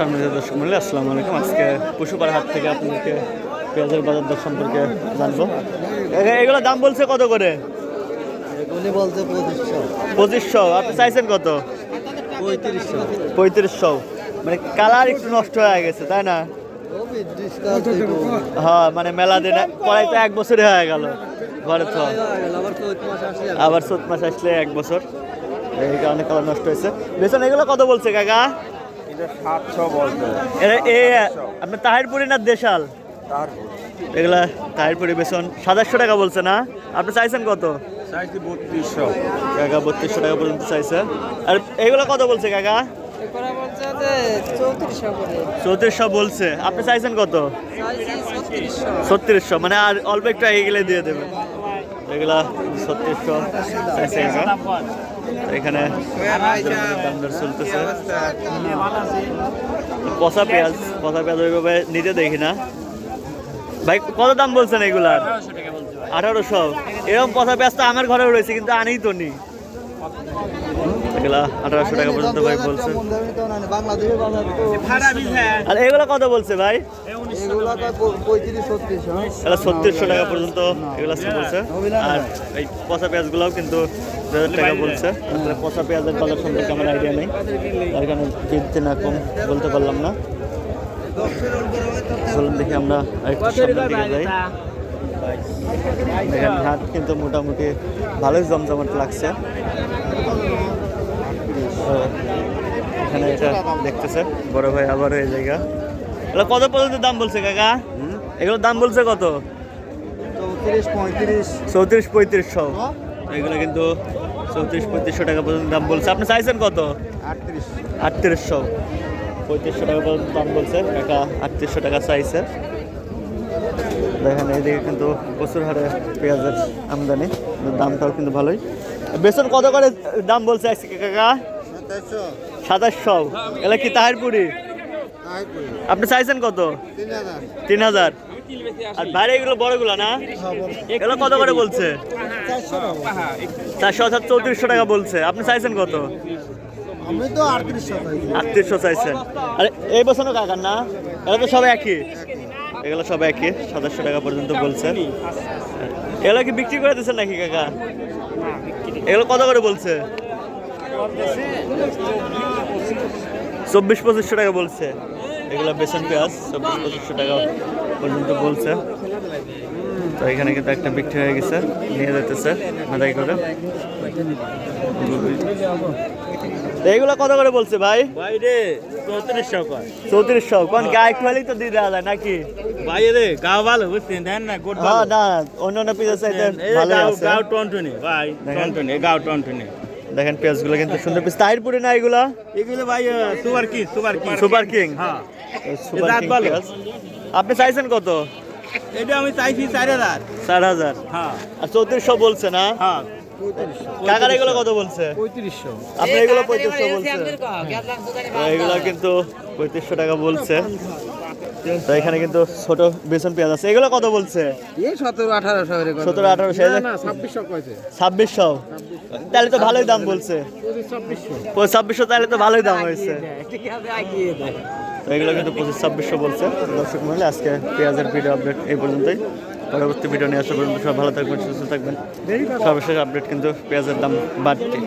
সম্মানিত দর্শক মূল্য আসসালামু আলাইকুম। আজকে পশুপাড়া হাট থেকে আপনাদেরকে পেঁয়াজের বাজার দর সম্পর্কে জানব। এগুলো দাম বলছে কত করে? উনি বলছে পঁচিশশো। পঁচিশশো। আপনি চাইছেন কত? পঁয়ত্রিশশো। পঁয়ত্রিশশো। মানে কালার একটু নষ্ট হয়ে গেছে তাই না? হ্যাঁ মানে মেলা দিন পরে তো এক বছরই হয়ে গেল ঘরে তো। আবার চোদ্দ মাস আসলে এক বছর। এই কারণে কালার নষ্ট হয়েছে। বেতন এগুলো কত বলছে কাকা? আপনার তাহিরপুরি না দেশাল? এগুলা তাহিরপুরি বেতন সাতাশশো টাকা বলছে না? আপনি চাইছেন কত? বত্রিশশো। কাকা বত্রিশশো টাকা পর্যন্ত চাইছে। আর এগুলো কত বলছে কাকা? করা বলছে যে চৌত্রিশশো বলছে। আপনি চাইছেন কত? ছত্রিশশো। মানে আর অল্প একটু এগিয়ে দিয়ে দেবেন। এগুলা ছত্রিশশো এখানে চলতেছে। পচা পেঁয়াজ পচা পেঁয়াজ ওইভাবে নিতে দেখি না। ভাই, কত দাম বলছেন এগুলার আঠারোশো। এরকম পচা পেঁয়াজ তো আমার ঘরেও রয়েছে, কিন্তু আনেই তো নি। এগুলা আঠারোশো টাকা পর্যন্ত ভাই বলছে। আর এগুলো কত বলছে ভাই? এগুলো ছত্রিশশো টাকা পর্যন্ত এগুলো বলছে। আর এই পচা পেঁয়াজগুলোও কিন্তু দু হাজার টাকা বলছে। আসলে পচা পেঁয়াজের বাজার সম্পর্কে আমার আইডিয়া নেই। তার কারণে বৃদ্ধি না কম বলতে পারলাম না। চলুন দেখি আমরা আরেকটু সামনের দিকে যাই। দেখেন হাট কিন্তু মোটামুটি ভালোই জমজমাট লাগছে। তো এখানে এটা দেখতেছে। বড় ভাই আবার এই জায়গা। এগুলো কত পর্যন্ত দাম বলছে কাকা? এগুলোর দাম বলছে কত? চৌত্রিশ পঁয়ত্রিশ। চৌত্রিশ পঁয়ত্রিশশো। এগুলো কিন্তু চৌত্রিশ পঁয়ত্রিশশো টাকা পর্যন্ত দাম বলছে। আপনি চাইছেন কত? আটত্রিশ। আটত্রিশশো। পঁয়ত্রিশশো টাকা পর্যন্ত দাম বলছে। কাকা আটত্রিশশো টাকা চাইছে। দেখেন এইদিকে কিন্তু প্রচুর হারে পেঁয়াজের আমদানি। দামটাও কিন্তু ভালোই। বেসন কত করে দাম বলছে আজকে কাকা? সাতাশশো এগুলো কি তাহিরপুরি? আপনি চাইছেন কত? তিন হাজার। আর বাইরে এগুলো বড়গুলো না? এগুলো কত করে বলছে? চারশো অর্থাৎ চৌত্রিশশো টাকা বলছে। আপনি চাইছেন কত? আমি তো আটত্রিশশো চাইছেন। আরে এই বছরও কাকার না? এগুলো তো সব একই। এগুলো সব একই। সাতাশশো টাকা পর্যন্ত বলছে। এগুলো কি বিক্রি করে দিচ্ছেন নাকি কাকা? এগুলো কত করে বলছে? চব্বিশ পঁচিশশো টাকা বলছে। এগুলো বেসন পেঁয়াজ চব্বিশ পঁচিশশো টাকা পর্যন্ত বলছে। তো এখানে কিন্তু একটা বিক্রি হয়ে গেছে নিয়ে যেতেছে মাদাই করে তো এগুলো কত করে বলছে ভাই? বাইরে চৌত্রিশশো কয়। চৌত্রিশশো কোন গায়ে খালি তো দিয়ে দেওয়া যায় নাকি? বাইরে গাও ভালো বুঝছেন দেন না গোট হ্যাঁ না অন্য অন্য পিস ভালো আছে। গাও টনটনি ভাই। টনটনি গাও টনটনি। দেখেন পেঁয়াজগুলো কিন্তু সুন্দর পিস। তাহিরপুরি না এগুলা? এগুলো ভাই সুপার কি সুপার কি। Super king? হ্যাঁ। Super king. পেঁয়াজ। আপনি চাইছেন কত? এটা আমি চাইছি চার হাজার। চার হাজার? হ্যাঁ। আর চৌত্রিশশো বলছে না? হ্যাঁ। এগুলো কত বলছে? পঁয়ত্রিশশো। আপনি এগুলো পঁয়ত্রিশশো বলছে। এগুলো কিন্তু পঁয়ত্রিশশো টাকা বলছে। তো এখানে কিন্তু ছোট বেসন পেঁয়াজ আছে। এগুলো কত বলছে? সতেরো আঠারোশো সতেরো আঠারোশো ছাব্বিশশো ছাব্বিশশো। তাহলে তো ভালোই দাম বলছে। ছাব্বিশশো। তাহলে তো ভালোই দাম হয়েছে। তো এগুলো কিন্তু পঁচিশ ছাব্বিশশো বলছে। দর্শক মহলে আজকে পেঁয়াজের ভিডিও আপডেট এই পর্যন্তই। পরবর্তী ভিডিও নিয়ে আসা পর্যন্ত সব ভালো থাকবেন সুস্থ থাকবেন। সর্বশেষ আপডেট কিন্তু পেঁয়াজের দাম বাড়তি।